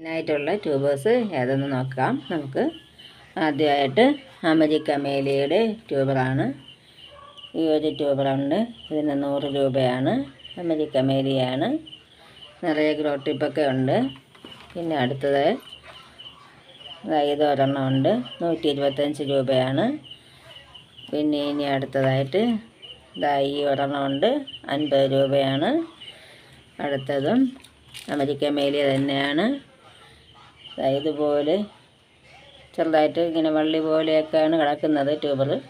ഇതിനായിട്ടുള്ള tubers ഏതെന്ന് നോക്കാം. നമുക്ക് ആദ്യമായിട്ട് അമരിക്ക മേലിയുടെ ട്യൂബറാണ് ഈ ഒരു ട്യൂബറുണ്ട് ഇതിന് നൂറ് രൂപയാണ്. അമരിക്ക മേലിയാണ് നിറയെ ഗ്രോ ടിപ്പൊക്കെ ഉണ്ട്. പിന്നെ അടുത്തത് ഇത് ഒരെണ്ണം ഉണ്ട്. നൂറ്റി ഇരുപത്തഞ്ച് രൂപയാണ്. പിന്നെ ഇനി അടുത്തതായിട്ട് ഇതാ ഈ ഒരെണ്ണം ഉണ്ട്. അൻപത് രൂപയാണ്. അടുത്തതും അമരിക്ക മേലിയ തന്നെയാണ്. ഇതുപോലെ ചെറുതായിട്ട് ഇങ്ങനെ വള്ളി പോലെയൊക്കെയാണ് കിടക്കുന്നത് ട്യൂബർ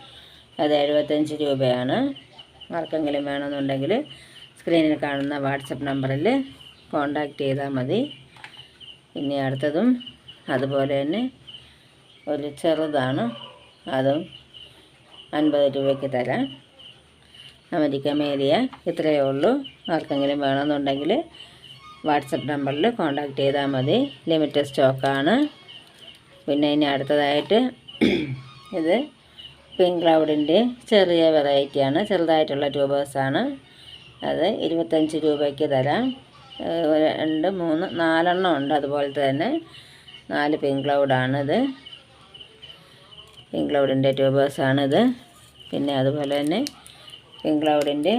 അത് എഴുപത്തഞ്ച് രൂപയാണ്. ആർക്കെങ്കിലും വേണമെന്നുണ്ടെങ്കിൽ സ്ക്രീനിൽ കാണുന്ന വാട്സപ്പ് നമ്പറിൽ കോണ്ടാക്ട് ചെയ്താൽ മതി. ഇനി അടുത്തതും അതുപോലെ തന്നെ ഒരു ചെറുതാണ്. അതും അൻപത് രൂപയ്ക്ക് തരാം. അമരിക്ക മേലിയ ഇത്രയേ ഉള്ളൂ. ആർക്കെങ്കിലും വേണമെന്നുണ്ടെങ്കിൽ വാട്സപ്പ് നമ്പറിൽ കോണ്ടാക്ട് ചെയ്താൽ മതി. ലിമിറ്റഡ് സ്റ്റോക്കാണ്. പിന്നെ ഇനി അടുത്തതായിട്ട് ഇത് പിങ്ക് ക്ലൗഡിന്റെ ചെറിയ വെറൈറ്റിയാണ്. ചെറുതായിട്ടുള്ള ട്യൂബേഴ്സാണ് അത് ഇരുപത്തഞ്ച് രൂപയ്ക്ക് തരാം. രണ്ട് മൂന്ന് നാലെണ്ണം ഉണ്ട് അതുപോലെ തന്നെ. നാല് പിങ്ക് ക്ലൗഡാണിത്. പിങ്ക് ക്ലൗഡിന്റെ ട്യൂബേഴ്സാണിത് പിന്നെ അതുപോലെ തന്നെ പിങ്ക് ക്ലൗഡിന്റെ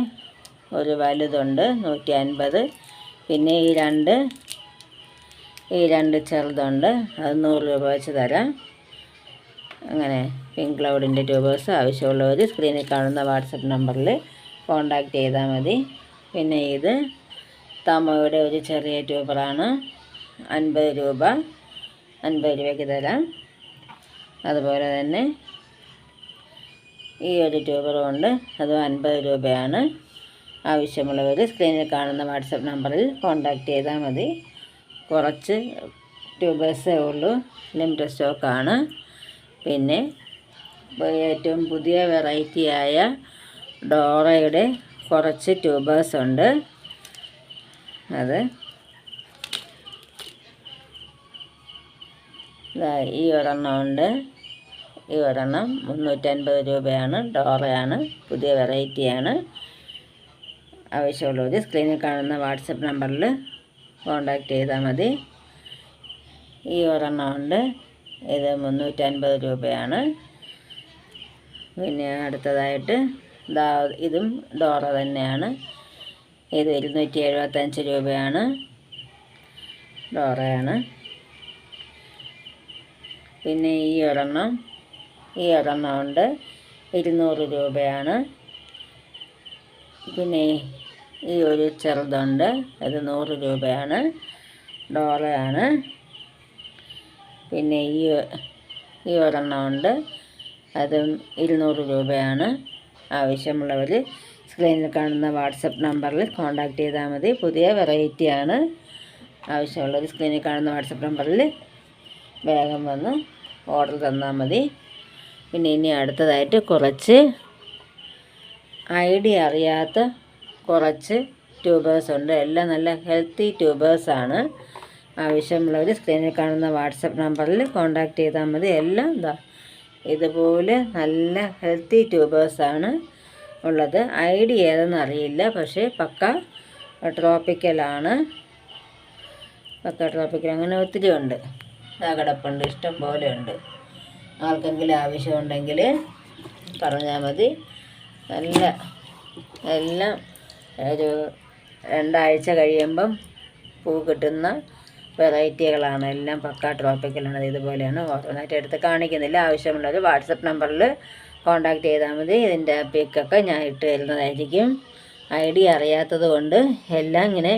ഒരു വലുതുണ്ട് നൂറ്റി അൻപത്. പിന്നെ ഈ രണ്ട് ഈ രണ്ട് ചെറുതുണ്ട്. അത് നൂറ് രൂപ വെച്ച് തരാം. അങ്ങനെ പിങ്ക് ക്ലൗഡിന്റെ ട്യൂബേഴ്സ് ആവശ്യമുള്ളവർ സ്ക്രീനിൽ കാണുന്ന വാട്സപ്പ് നമ്പറിൽ കോണ്ടാക്ട് ചെയ്താൽ മതി. പിന്നെ ഇത് തമോയുടെ ഒരു ചെറിയ ട്യൂബറാണ്. അൻപത് രൂപ അൻപത് രൂപയ്ക്ക് തരാം. അതുപോലെ തന്നെ ഈ ഒരു ട്യൂബറും ഉണ്ട്. അതും അൻപത് രൂപയാണ്. ആവശ്യമുള്ളവർ സ്ക്രീനിൽ കാണുന്ന വാട്സപ്പ് നമ്പറിൽ കോൺടാക്റ്റ് ചെയ്താൽ മതി. കുറച്ച് ട്യൂബേഴ്സേ ഉള്ളൂ ലിമിറ്റഡ് സ്റ്റോക്കാണ് പിന്നെ ഏറ്റവും പുതിയ വെറൈറ്റിയായ ഡോറയുടെ കുറച്ച് ട്യൂബേഴ്സ് ഉണ്ട് അത് ഈ ഒരെണ്ണം ഉണ്ട്. ഈ ഒരെണ്ണം മുന്നൂറ്റൻപത് രൂപയാണ് ഡോറയാണ് പുതിയ വെറൈറ്റിയാണ്. ആവശ്യമുള്ളവർ സ്ക്രീനിൽ കാണുന്ന വാട്സപ്പ് നമ്പറിൽ കോൺടാക്റ്റ് ചെയ്താൽ മതി. ഈ ഒരെണ്ണമുണ്ട് ഇത് മുന്നൂറ്റൻപത് രൂപയാണ്. പിന്നെ അടുത്തതായിട്ട് ദാ ഇതും ഡോറ തന്നെയാണ്. ഇത് ഇരുന്നൂറ്റി എഴുപത്തഞ്ച് രൂപയാണ്. ഡോറയാണ് പിന്നെ ഈ ഒരെണ്ണം ഈ ഒരെണ്ണം ഉണ്ട് ഇരുന്നൂറ് രൂപയാണ്. പിന്നെ ഈ ഒരു ചെറുതുണ്ട്. അത് നൂറ് രൂപയാണ്. ഡോളയാണ്. പിന്നെ ഈ ഈ ഒരെണ്ണം ഉണ്ട്. അതും ഇരുന്നൂറ് രൂപയാണ്. ആവശ്യമുള്ളവർ സ്ക്രീനിൽ കാണുന്ന വാട്സപ്പ് നമ്പറിൽ കോൺടാക്ട് ചെയ്താൽ മതി. പുതിയ വെറൈറ്റിയാണ്. ആവശ്യമുള്ളവർ സ്ക്രീനിൽ കാണുന്ന വാട്സപ്പ് നമ്പറിൽ വേഗം വന്ന് ഓർഡർ തന്നാൽ മതി. പിന്നെ ഇനി അടുത്തതായിട്ട് കുറച്ച് ഐഡിയ അറിയാത്ത കുറച്ച് ട്യൂബേഴ്സ് ഉണ്ട്. എല്ലാം നല്ല ഹെൽത്തി ട്യൂബേഴ്സാണ്. ആവശ്യമുള്ളവർ സ്ക്രീനിൽ കാണുന്ന വാട്സപ്പ് നമ്പറിൽ കോൺടാക്ട് ചെയ്താൽ മതി. എല്ലാം ഇതാ ഇതുപോലെ നല്ല ഹെൽത്തി ട്യൂബേഴ്സാണ് ഉള്ളത്. ഐഡിയ ഏതെന്ന് അറിയില്ല. പക്ഷേ പക്ക ട്രോപ്പിക്കലാണ്. പക്ക ട്രോപ്പിക്കൽ അങ്ങനെ ഒത്തിരി ഉണ്ട്. കിടപ്പുണ്ട്. ഇഷ്ടം പോലെ ഉണ്ട്. ആർക്കെങ്കിലും ആവശ്യമുണ്ടെങ്കിൽ പറഞ്ഞാൽ മതി. നല്ല എല്ലാം ഒരു രണ്ടാഴ്ച കഴിയുമ്പം പൂ കിട്ടുന്ന വെറൈറ്റികളാണ്. എല്ലാം പക്ക ട്രോപ്പിക്കലാണ് ഇതുപോലെയാണ്. ഓരോന്നായിട്ട് എടുത്ത് കാണിക്കുന്നില്ല. ആവശ്യമുള്ളവർ വാട്സപ്പ് നമ്പറിൽ കോൺടാക്റ്റ് ചെയ്താൽ മതി. ഇതിന്റെ പിക്കൊക്കെ ഞാൻ ഇട്ട് തരുന്നതായിരിക്കും. ഐ ഡി അറിയാത്തത് കൊണ്ട് എല്ലാം ഇങ്ങനെ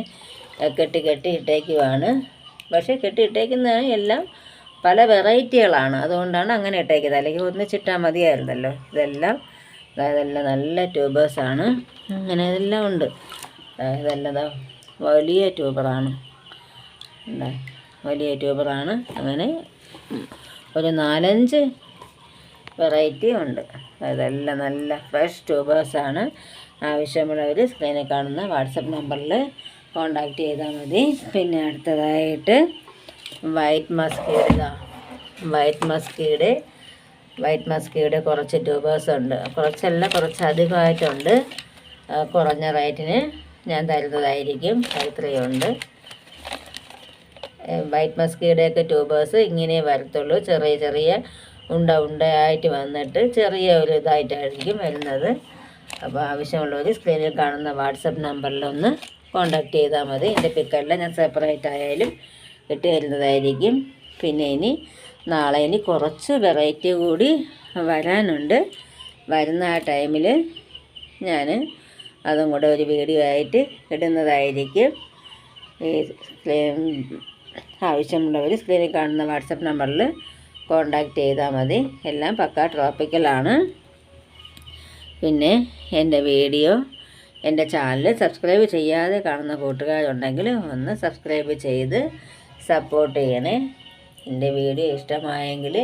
കെട്ടി കെട്ടി ഇട്ടേക്കുവാണ്. പക്ഷേ കെട്ടി ഇട്ടേക്കുന്ന എല്ലാം പല വെറൈറ്റികളാണ്. അതുകൊണ്ടാണ് അങ്ങനെ ഇട്ടേക്കുന്നത്. അല്ലെങ്കിൽ ഒന്നിച്ചിട്ടാൽ മതിയായിരുന്നല്ലോ. ഇതെല്ലാം എല്ലാം നല്ല ട്യൂബേഴ്സാണ് അങ്ങനെ ഇതെല്ലാം ഉണ്ട്. അതായത് ഇതെല്ലാം ദാ വലിയ ട്യൂബറാണ് എന്താ വലിയ ട്യൂബറാണ് അങ്ങനെ ഒരു നാലഞ്ച് വെറൈറ്റി ഉണ്ട്. അതെല്ലാം നല്ല ഫ്രഷ് ട്യൂബേഴ്സാണ് ആവശ്യമുള്ളവർ സ്ക്രീനിൽ കാണുന്ന വാട്സപ്പ് നമ്പറിൽ കോണ്ടാക്ട് ചെയ്താൽ മതി. പിന്നെ അടുത്തതായിട്ട് വൈറ്റ് മസ്കീഡ് വൈറ്റ് മസ്കീഡ് വൈറ്റ് മസ്കിയുടെ കുറച്ച് ട്യൂബേഴ്സ് ഉണ്ട് കുറച്ചല്ല കുറച്ച് അധികമായിട്ടുണ്ട് കുറഞ്ഞ റേറ്റിന് ഞാൻ തരുന്നതായിരിക്കും. ഇത്രയുണ്ട്. വൈറ്റ് മസ്കിയുടെയൊക്കെ ട്യൂബേഴ്സ് ഇങ്ങനെ വരത്തുള്ളൂ. ചെറിയ ചെറിയ ഉണ്ട ഉണ്ടയായിട്ട് വന്നിട്ട് ചെറിയ ഒരു ഇതായിട്ടായിരിക്കും വരുന്നത്. അപ്പോൾ ആവശ്യമുള്ളവർ സ്ക്രീനിൽ കാണുന്ന വാട്സപ്പ് നമ്പറിലൊന്ന് കോണ്ടാക്ട് ചെയ്താൽ മതി. എന്റെ പിക്കറിൽ ഞാൻ സെപ്പറേറ്റ് ആയാലും ഇട്ട് തരുന്നതായിരിക്കും. പിന്നെ ഇനി നാളെ ഇനി കുറച്ച് വെറൈറ്റി കൂടി വരാനുണ്ട്. വരുന്ന ആ ടൈമിൽ ഞാൻ അതും കൂടെ ഒരു വീഡിയോ ആയിട്ട് ഇടുന്നതായിരിക്കും. ഈ ആവശ്യമുള്ളവർ സ്ക്രീനിൽ കാണുന്ന വാട്സപ്പ് നമ്പറിൽ കോണ്ടാക്ട് ചെയ്താൽ മതി. എല്ലാം പക്ക ട്രോപ്പിക്കലാണ് പിന്നെ എന്റെ വീഡിയോ എന്റെ ചാനൽ സബ്സ്ക്രൈബ് ചെയ്യാതെ കാണുന്ന കൂട്ടുകാരുണ്ടെങ്കിൽ ഒന്ന് സബ്സ്ക്രൈബ് ചെയ്ത് സപ്പോർട്ട് ചെയ്യണേ. എന്റെ വീഡിയോ ഇഷ്ടമായെങ്കിൽ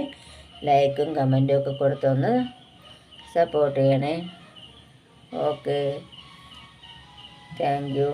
ലൈക്കും കമന്റും ഒക്കെ കൊടുത്തൊന്ന് സപ്പോർട്ട് ചെയ്യണേ. Okay thank you